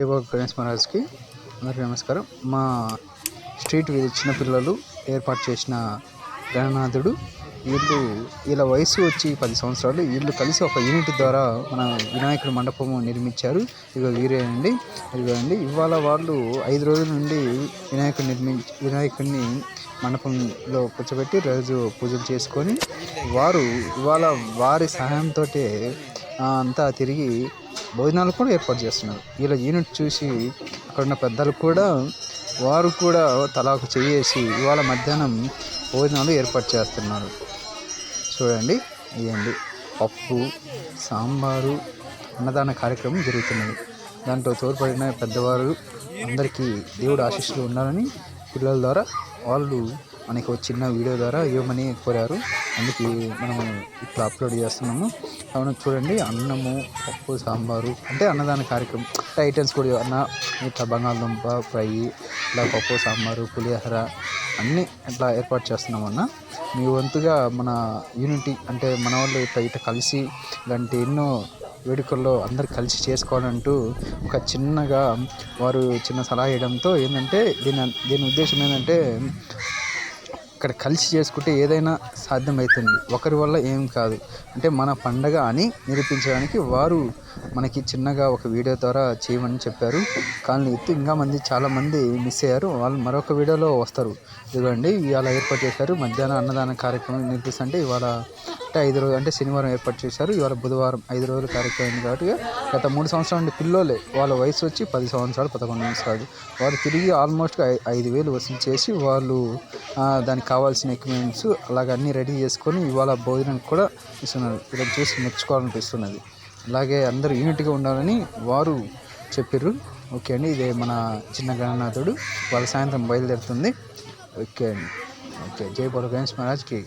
దేవ గణేష్ మహారాజ్కి అందరికీ నమస్కారం. మా స్ట్రీట్ వీధి చిన్నపిల్లలు ఏర్పాటు చేసిన గణనాథుడు వీళ్ళు వీళ్ళ వయసు వచ్చి పది సంవత్సరాలు. వీళ్ళు కలిసి ఒక యూనిట్ ద్వారా మన వినాయకుడి మండపము నిర్మించారు. ఇక వీరే అండి. ఇదిగోండి ఇవాళ వాళ్ళు ఐదు రోజుల నుండి వినాయకుడు నిర్మించి వినాయకుడిని మండపంలో కూర్చోబెట్టి రోజు పూజలు చేసుకొని వారు ఇవాళ వారి సహాయంతో అంతా తిరిగి భోజనాలు కూడా ఏర్పాటు చేస్తున్నారు. ఇలా యూనిట్ చూసి అక్కడ ఉన్న పెద్దలు కూడా వారు కూడా తలాకు చేసి ఇవాళ మధ్యాహ్నం భోజనాలు ఏర్పాటు చేస్తున్నారు. చూడండి ఇవ్వండి పప్పు సాంబారు అన్నదాన కార్యక్రమం జరుగుతున్నది. దాంట్లో తోడ్పడిన పెద్దవారు అందరికీ దేవుడు ఆశీస్సులు ఉండాలని పిల్లల ద్వారా వాళ్ళు మనకి చిన్న వీడియో ద్వారా ఇవ్వమని కోరారు. అందుకే మనం ఇట్లా అప్లోడ్ చేస్తున్నాము. అవును చూడండి అన్నము పప్పు సాంబారు అంటే అన్నదాన కార్యక్రమం. అంటే ఐటమ్స్ కూడా అన్న ఇట్లా బంగాళదుంప ఫ్రై ఇట్లా పప్పు సాంబారు పులిహోర అన్నీ ఇట్లా ఏర్పాటు చేస్తున్నాం అన్న. మీ వంతుగా మన యూనిటీ అంటే మన వాళ్ళు ఇట్లా ఇట్లా కలిసి ఇలాంటి ఎన్నో వేడుకల్లో అందరు కలిసి చేసుకోవాలంటూ ఒక చిన్నగా వారు చిన్న సలహా ఇవ్వడంతో ఏంటంటే దీని దీని ఉద్దేశం ఏంటంటే ఇక్కడ కలిసి చేసుకుంటే ఏదైనా సాధ్యమవుతుంది ఒకరి వల్ల ఏం కాదు. అంటే మన పండగ అని నిరూపించడానికి వారు మనకి చిన్నగా ఒక వీడియో ద్వారా చేయమని చెప్పారు. కానీ ఎత్తు ఇంకా మంది చాలామంది మిస్ అయ్యారు. వాళ్ళు మరొక వీడియోలో వస్తారు. ఇదిగోండి ఇవాళ ఏర్పాటు చేశారు. మధ్యాహ్నం అన్నదాన కార్యక్రమం నిర్పిస్తుంటే ఇవాళ అంటే ఐదు రోజులు అంటే శనివారం ఏర్పాటు చేశారు. ఇవాళ బుధవారం ఐదు రోజుల కార్యక్రమం కాబట్టి గత మూడు సంవత్సరాల నుండి పిల్లోలే. వాళ్ళ వయసు వచ్చి పది సంవత్సరాలు పదకొండు సంవత్సరాలు. వారు తిరిగి ఆల్మోస్ట్ ఐదు వేలు వసూలు చేసి వాళ్ళు దానికి కావాల్సిన ఎక్విప్మెంట్స్ అలాగే అన్నీ రెడీ చేసుకొని ఇవాళ భోజనం కూడా ఇస్తున్నారు. ఇలా చూసి మెచ్చుకోవాలనిపిస్తున్నది. అలాగే అందరూ యూనిట్గా ఉండాలని వారు చెప్పారు ఓకే అండి ఇదే మన చిన్న గణనాథుడు. వాళ్ళ సాయంత్రం బయలుదేరుతుంది. ఓకే అండి. ఓకే జై గణేష్ మహారాజ్కి.